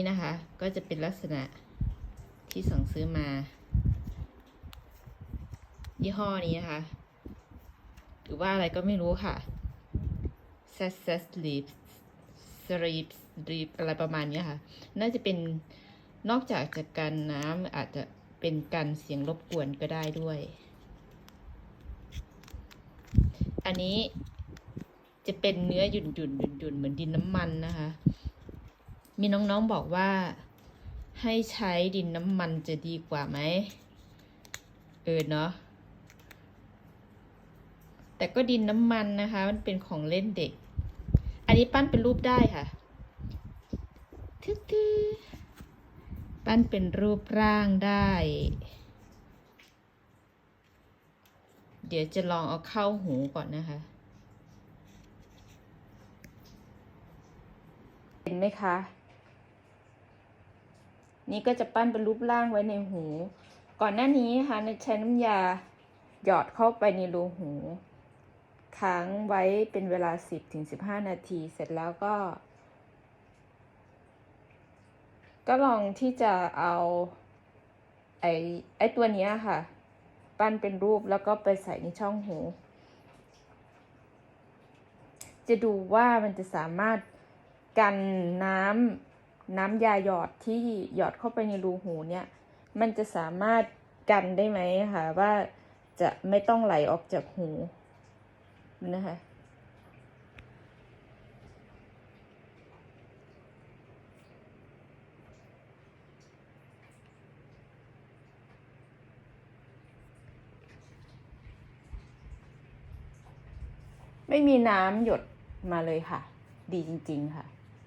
นี่นะคะ ก็จะเป็นลักษณะที่สั่งซื้อมา ยี่ห้อนี้นะคะหรือว่าอะไรก็ไม่รู้ค่ะ s a s s Sleep Sleep Sleep อะไรประมาณนี้ค่ะ น่าจะเป็นนอกจากจะกันน้ำอาจจะเป็นกันเสียงรบกวนก็ได้ด้วย อันนี้จะเป็นเนื้อหยุ่นหยุ่นหยุ่นหยุ่นเหมือนดินน้ำมันนะคะ มีน้องๆบอกว่าให้ใช้ดินน้ำมันจะดีกว่าไหม เออเนาะ แต่ก็ดินน้ำมันนะคะ มันเป็นของเล่นเด็ก อันนี้ปั้นเป็นรูปได้ค่ะทึกทืปั้นเป็นรูปร่างได้ เดี๋ยวจะลองเอาเข้าหูก่อนนะคะ เห็นไหมคะ นี่ก็จะปั้นเป็นรูปร่างไว้ในหู ก่อนหน้านี้ค่ะในใช้น้ำยาหยอดเข้าไปในรูหู ค้างไว้เป็นเวลา 10ถึง15 นาที เสร็จแล้วก็ ก็ลองที่จะเอาไอ้ไอ้ตัวนี้ค่ะ ปั้นเป็นรูปแล้วก็ไปใส่ในช่องหู จะดูว่ามันจะสามารถกันน้ำ น้ำยาหยอดที่หยอดเข้าไปในรูหูเนี่ย มันจะสามารถกันได้ไหมคะว่าจะไม่ต้องไหลออกจากหูนะคะไม่มีน้ำหยดมาเลยค่ะ ดีจริง ๆ ค่ะ